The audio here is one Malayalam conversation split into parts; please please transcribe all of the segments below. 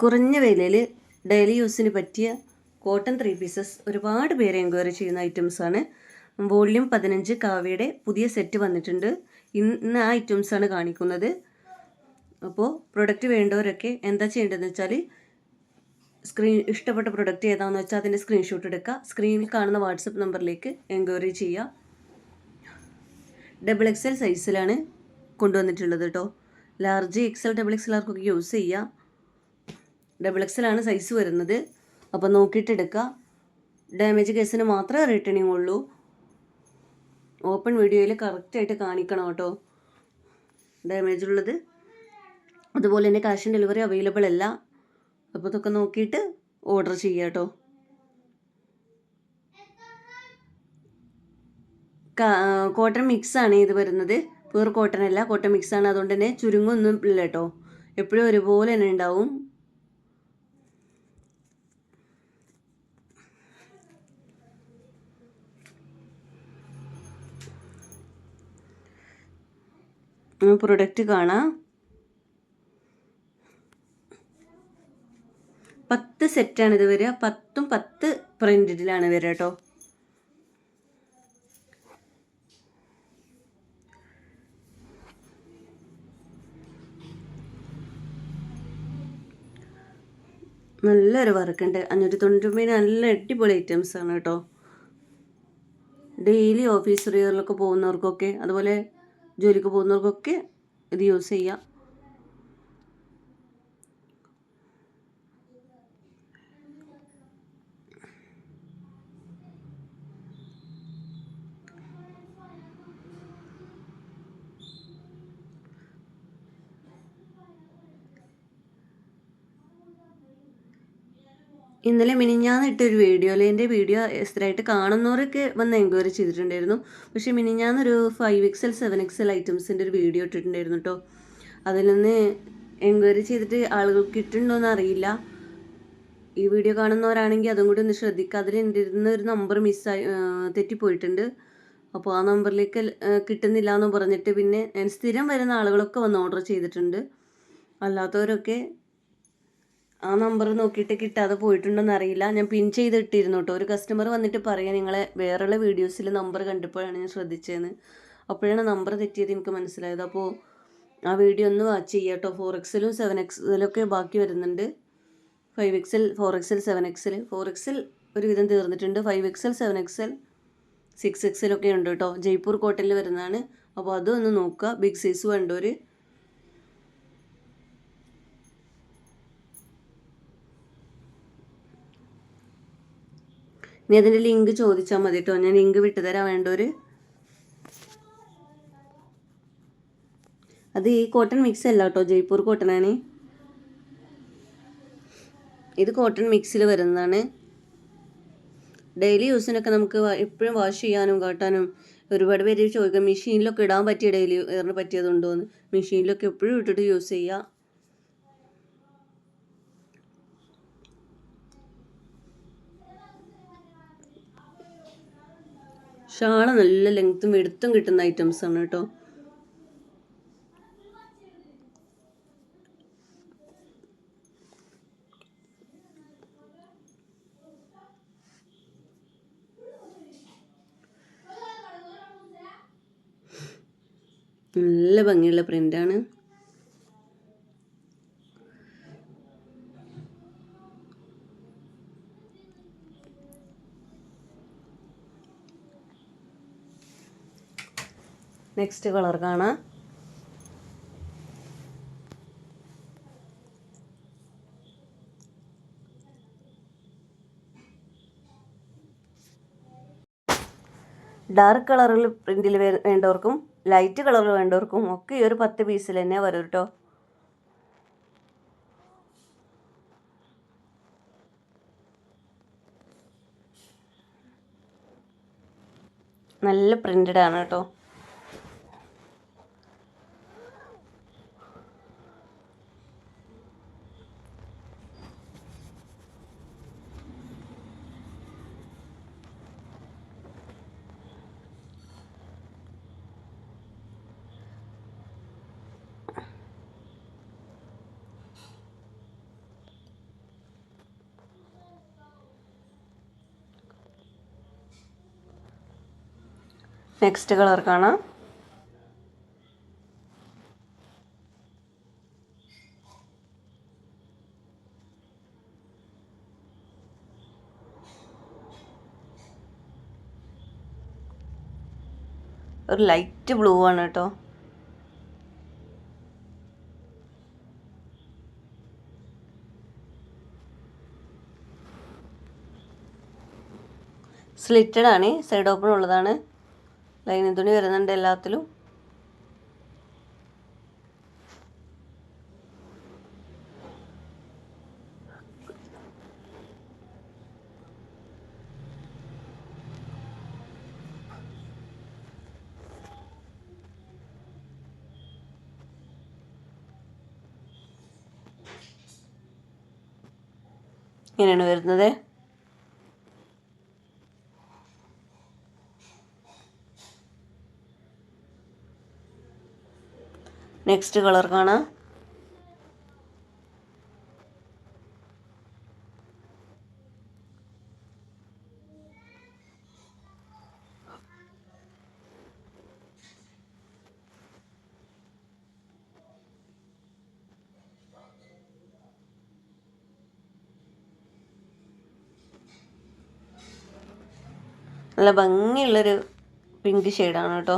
കുറഞ്ഞ വിലയിൽ ഡെയിലി യൂസിന് പറ്റിയ കോട്ടൺ ത്രീ പീസസ് ഒരുപാട് പേര് എൻക്വയറി ചെയ്യുന്ന ഐറ്റംസാണ് വോള്യൂം പതിനഞ്ച് കാവ്യയുടെ പുതിയ സെറ്റ് വന്നിട്ടുണ്ട്. ഇന്ന് ആ ഐറ്റംസാണ് കാണിക്കുന്നത്. അപ്പോൾ പ്രൊഡക്റ്റ് വേണ്ടവരൊക്കെ എന്താ ചെയ്യേണ്ടതെന്ന് വെച്ചാൽ സ്ക്രീൻ ഇഷ്ടപ്പെട്ട പ്രൊഡക്റ്റ് ഏതാണെന്ന് വെച്ചാൽ അതിന്റെ സ്ക്രീൻഷോട്ട് എടുക്കുക. സ്ക്രീനിൽ കാണുന്ന വാട്സപ്പ് നമ്പറിലേക്ക് എൻക്വയറി ചെയ്യുക. ഡബിൾ എക്സ് എൽ സൈസിലാണ് കൊണ്ടുവന്നിട്ടുള്ളത് കേട്ടോ large X L double X ആർക്കൊക്കെ യൂസ് ചെയ്യാം. ഡബിൾ എക്സലാണ് സൈസ് വരുന്നത്. അപ്പോൾ നോക്കിയിട്ട് എടുക്കുക ഡാമേജ് കേസിന് മാത്രമേ റിട്ടേണിംഗ് ഉള്ളൂ. ഓപ്പൺ വീഡിയോയിൽ കറക്റ്റായിട്ട് കാണിക്കണം കേട്ടോ. ഡാമേജ് ഉള്ളത്. അതുപോലെ തന്നെ ക്യാഷ് ഓൺ ഡെലിവറി അവൈലബിൾ അല്ല. അപ്പോൾ ഇതൊക്കെ നോക്കിയിട്ട് ഓർഡർ ചെയ്യുക കേട്ടോ. കോട്ടൺ മിക്സ് ആണ് ഇത് വരുന്നത്. പ്യൂർ കോട്ടൺ അല്ല. കോട്ടൺ മിക്സ് ആണ്. അതുകൊണ്ട് തന്നെ ചുരുങ്ങൊന്നും ഇല്ല കേട്ടോ. എപ്പോഴും ഒരുപോലെ തന്നെ ഉണ്ടാവും. പ്രൊഡക്റ്റ് കാണാം. പത്ത് സെറ്റാണ് ഇത് വരിക. പത്തും പത്ത് പ്രിന്റിലാണ് വരിക കേട്ടോ. നല്ലൊരു വർക്കുണ്ട് അഞ്ഞൂറ്റി തൊണ്ണൂറ്റി നല്ല അടിപൊളി ഐറ്റംസ് ആണ് കേട്ടോ. ഡെയിലി ഓഫീസ് റിയറിലൊക്കെ പോകുന്നവർക്കൊക്കെ അതുപോലെ ജോലിക്ക് പോകുന്നവർക്കൊക്കെ ഇത് യൂസ് ചെയ്യാം. ഇന്നലെ മിനിഞ്ഞാന്ന് ഇട്ടൊരു വീഡിയോയിൽ എന്റെ വീഡിയോ സ്ഥിരമായിട്ട് കാണുന്നവരൊക്കെ വന്ന് എൻക്വയറി ചെയ്തിട്ടുണ്ടായിരുന്നു. പക്ഷേ മിനിഞ്ഞാന്നൊരു ഫൈവ് എക്സൽ സെവൻ എക്സൽ ഐറ്റംസിന്റെ ഒരു വീഡിയോ ഇട്ടിട്ടുണ്ടായിരുന്നു കേട്ടോ അതിൽ നിന്ന് എൻക്വയറി ചെയ്തിട്ട് ആളുകൾക്ക് കിട്ടുന്നുണ്ടോയെന്ന് അറിയില്ല. ഈ വീഡിയോ കാണുന്നവരാണെങ്കിൽ അതും കൂടി ഒന്ന് ശ്രദ്ധിക്കുക അതിൽ എന്റെ ഇരുന്ന് ഒരു നമ്പർ മിസ്സായി തെറ്റിപ്പോയിട്ടുണ്ട്. അപ്പോൾ ആ നമ്പറിലേക്ക് കിട്ടുന്നില്ല എന്ന് പറഞ്ഞിട്ട് പിന്നെ സ്ഥിരം വരുന്ന ആളുകളൊക്കെ വന്ന് ഓർഡർ ചെയ്തിട്ടുണ്ട്. അല്ലാത്തവരൊക്കെ ആ നമ്പർ നോക്കിയിട്ട് കിട്ടാതെ പോയിട്ടുണ്ടെന്ന് അറിയില്ല. ഞാൻ പിൻ ചെയ്തിട്ടിരുന്നു കേട്ടോ ഒരു കസ്റ്റമർ വന്നിട്ട് പറയാം നിങ്ങളെ വേറെയുള്ള വീഡിയോസിൽ നമ്പർ കണ്ടപ്പോഴാണ് ഞാൻ ശ്രദ്ധിച്ചതെന്ന് അപ്പോഴാണ് നമ്പർ തെറ്റിയത് എനിക്ക് മനസ്സിലായത്. അപ്പോൾ ആ വീഡിയോ ഒന്ന് വാച്ച് ചെയ്യുക കേട്ടോ ഫോർ എക്സലും സെവൻ എക്സലൊക്കെ ബാക്കി വരുന്നുണ്ട്. Five XL four XL seven XL four XL ഒരുവിധം തീർന്നിട്ടുണ്ട്. Five XL seven XL six എക്സലൊക്കെ ഉണ്ട് കേട്ടോ ജയ്പൂർ കോട്ടയിൽ വരുന്നതാണ്. അപ്പോൾ അതൊന്ന് നോക്കുക ബിഗ് സൈസ് വേണ്ടവർ ഇനി അതിന്റെ ലിങ്ക് ചോദിച്ചാൽ മതി കേട്ടോ ഞാൻ ലിങ്ക് വിട്ടുതരാൻ വേണ്ടവർ അത് ഈ കോട്ടൺ മിക്സ് അല്ല കേട്ടോ ജയ്പൂർ കോട്ടണാണ് ഇത് കോട്ടൺ മിക്സിൽ വരുന്നതാണ്. ഡെയിലി യൂസിനൊക്കെ നമുക്ക് എപ്പോഴും വാഷ് ചെയ്യാനും കാട്ടാനും ഒരുപാട് പേര് ചോദിക്കാം മെഷീനിലൊക്കെ ഇടാൻ പറ്റിയ ഡെയിലി വെയറിന് പറ്റിയതുണ്ടോ എന്ന് മെഷീനിലൊക്കെ എപ്പോഴും ഇട്ടിട്ട് യൂസ് ചെയ്യുക ഷാൾ നല്ല ലെങ്ത്തും എടുത്തും കിട്ടുന്ന ഐറ്റംസ് ആണ് കേട്ടോ. നല്ല ഭംഗിയുള്ള പ്രിന്റാണ് നെക്സ്റ്റ് കളർ കാണാം. ഡാർക്ക് കളറിൽ പ്രിന്റിൽ വേണ്ടവർക്കും ലൈറ്റ് കളറിൽ വേണ്ടവർക്കും ഒക്കെ ഈ ഒരു പത്ത് പീസിൽ തന്നെ വരും കേട്ടോ നല്ല പ്രിന്റഡ് ആണ് കേട്ടോ നെക്സ്റ്റ് കളർ കാണാം. ഒരു ലൈറ്റ് ബ്ലൂ ആണ് കേട്ടോ. സ്ലിറ്റഡ് ആണ് സൈഡ് ഓപ്പൺ ഉള്ളതാണ്. ലൈനിങ് തുണി വരുന്നുണ്ട് എല്ലാത്തിലും. ഇങ്ങനെയാണ് വരുന്നത്. നെക്സ്റ്റ് കളർ കാണാം. നല്ല ഭംഗിയുള്ളൊരു പിങ്ക് ഷെയ്ഡാണ് കേട്ടോ.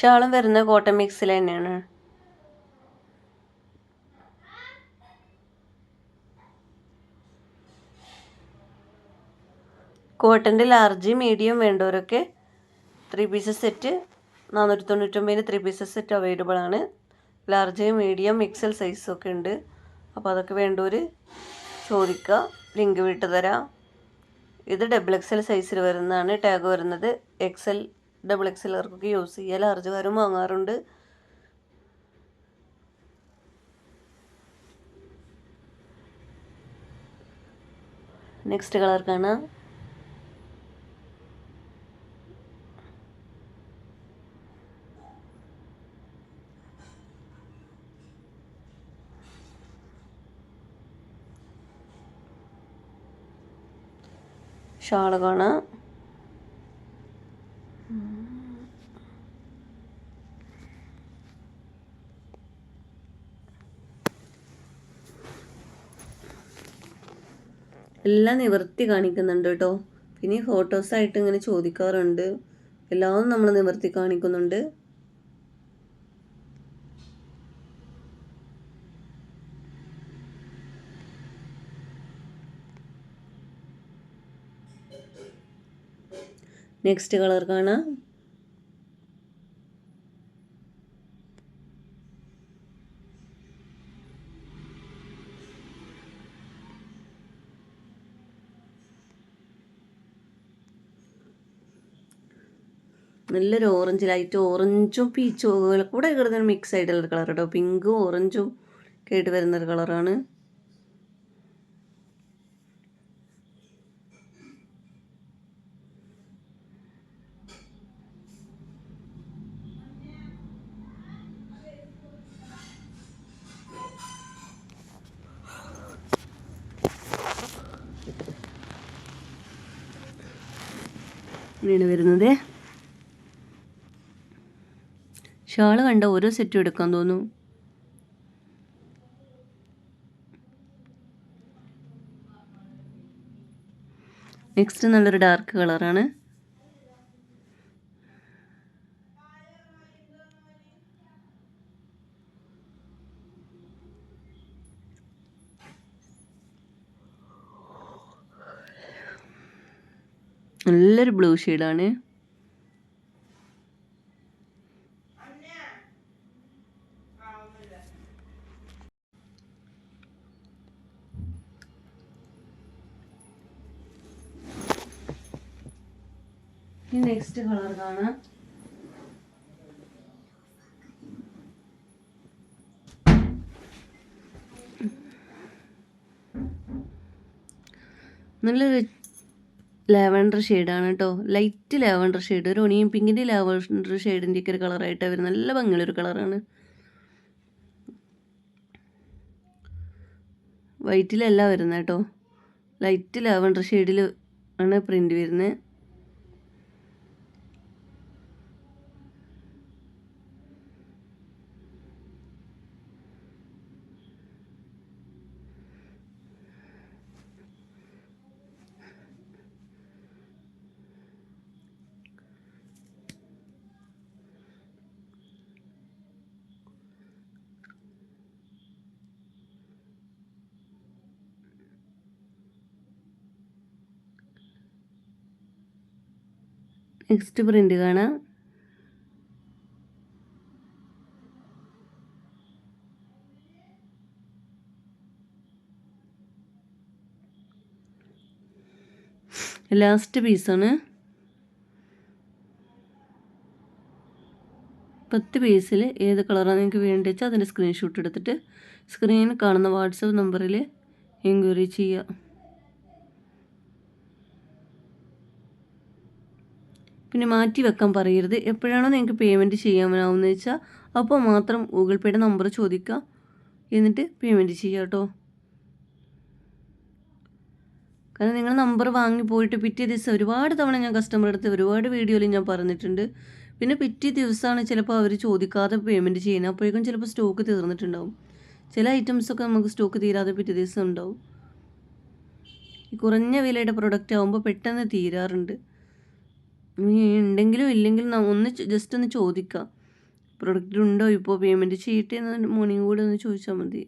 ഷാളും വരുന്ന കോട്ടൺ മിക്സിൽ തന്നെയാണ്. കോട്ടന്റെ ലാർജ് മീഡിയം വേണ്ടവരൊക്കെ ത്രീ പീസസ് സെറ്റ് നാനൂറ്റി തൊണ്ണൂറ്റൊമ്പതിന് ത്രീ പീസസ് സെറ്റ് അവൈലബിൾ ആണ്. ലാർജ് മീഡിയം മിക്സൽ സൈസൊക്കെ ഉണ്ട്. അപ്പോൾ അതൊക്കെ വേണ്ടവർ ചോദിക്കുക ലിങ്ക് വിട്ടു തരാം. ഇത് ഡബിൾ എക്സൽ സൈസിൽ വരുന്നതാണ്. ടാഗ് വരുന്നത് എക്സൽ ഡബിൾ എക്സലുകാർക്കൊക്കെ യൂസ് ചെയ്യുക ലാർജുകാരും വാങ്ങാറുണ്ട്. നെക്സ്റ്റ് കളർ കാണാം. ഷാൾ കാണാം. എല്ലാം നിവർത്തി കാണിക്കുന്നുണ്ട് കേട്ടോ. പിന്നെ ഫോട്ടോസായിട്ട് ഇങ്ങനെ ചോദിക്കാറുണ്ട്. എല്ലാം നമ്മൾ നിവർത്തി കാണിക്കുന്നുണ്ട്. നെക്സ്റ്റ് കളർ കാണാം. നല്ലൊരു ഓറഞ്ച് ലൈറ്റ് ഓറഞ്ചും പീച്ചും കൂടെ കിടന്ന മിക്സ് ആയിട്ടുള്ള കളർ കേട്ടോ പിങ്കും ഓറഞ്ചും കേട്ട് വരുന്നൊരു കളറാണ് ഇങ്ങനെയാണ് വരുന്നത്. ഷാൾ കണ്ട ഓരോ സെറ്റും എടുക്കാൻ തോന്നും നെക്സ്റ്റ് നല്ലൊരു ഡാർക്ക് കളറാണ് നല്ലൊരു ബ്ലൂ ഷെയ്ഡാണ് ഇനി നെക്സ്റ്റ് കളർ കാണാം. നല്ലൊരു ലാവൻഡർ ഷെയ്ഡാണ് കേട്ടോ ലൈറ്റ് ലാവൻഡർ ഷെയ്ഡ് ഒരു ഒണിയൻ പിങ്കിന്റെ ലാവൻഡർ ഷെയ്ഡിന്റെയൊക്കെ ഒരു കളറായിട്ടാണ് വരുന്നത് നല്ല ഭംഗിയുള്ളൊരു കളറാണ് വൈറ്റിലല്ല വരുന്നത് കേട്ടോ ലൈറ്റ് ലാവൻഡർ ഷെയ്ഡിൽ ആണ് പ്രിന്റ് വരുന്നത് നെക്സ്റ്റ് പ്രിന്റ് കാണാം. ലാസ്റ്റ് പീസാണ് പത്ത് പീസിൽ ഏത് കളറാണ് നിങ്ങൾക്ക് വേണ്ടി വെച്ചാൽ അതിന്റെ സ്ക്രീൻഷോട്ട് എടുത്തിട്ട് സ്ക്രീനിൽ കാണുന്ന വാട്സപ്പ് നമ്പറിൽ എൻക്വയറി ചെയ്യുക. പിന്നെ മാറ്റി വെക്കാൻ പറയരുത്. എപ്പോഴാണോ നിങ്ങൾക്ക് പേയ്മെന്റ് ചെയ്യാനാവുന്നത് വെച്ചാൽ അപ്പോൾ മാത്രം ഗൂഗിൾ പേയുടെ നമ്പർ ചോദിക്കുക എന്നിട്ട് പേയ്മെന്റ് ചെയ്യുക കേട്ടോ കാരണം നിങ്ങൾ നമ്പർ വാങ്ങി പോയിട്ട് പിറ്റേ ദിവസം ഒരുപാട് തവണ ഞാൻ കസ്റ്റമർ അടുത്ത് ഒരുപാട് വീഡിയോയിൽ ഞാൻ പറഞ്ഞിട്ടുണ്ട്. പിന്നെ പിറ്റേ ദിവസമാണ് ചിലപ്പോൾ അവർ ചോദിക്കാതെ പേയ്മെന്റ് ചെയ്യുന്നത്. അപ്പോഴേക്കും ചിലപ്പോൾ സ്റ്റോക്ക് തീർന്നിട്ടുണ്ടാവും. ചില ഐറ്റംസൊക്കെ നമുക്ക് സ്റ്റോക്ക് തീരാതെ പിറ്റേ ദിവസം ഉണ്ടാവും. ഈ കുറഞ്ഞ വിലയുടെ പ്രൊഡക്റ്റ് ആകുമ്പോൾ പെട്ടെന്ന് തീരാറുണ്ട്. ഇനി ഉണ്ടെങ്കിലും ഇല്ലെങ്കിലും ഒന്ന് ജസ്റ്റ് ഒന്ന് ചോദിക്കാം. പ്രൊഡക്റ്റ് ഉണ്ടോ? ഇപ്പോൾ പേയ്മെന്റ് ചെയ്യട്ടെ എന്ന് മോർണിംഗ് കൂടെ ഒന്ന് ചോദിച്ചാൽ മതി.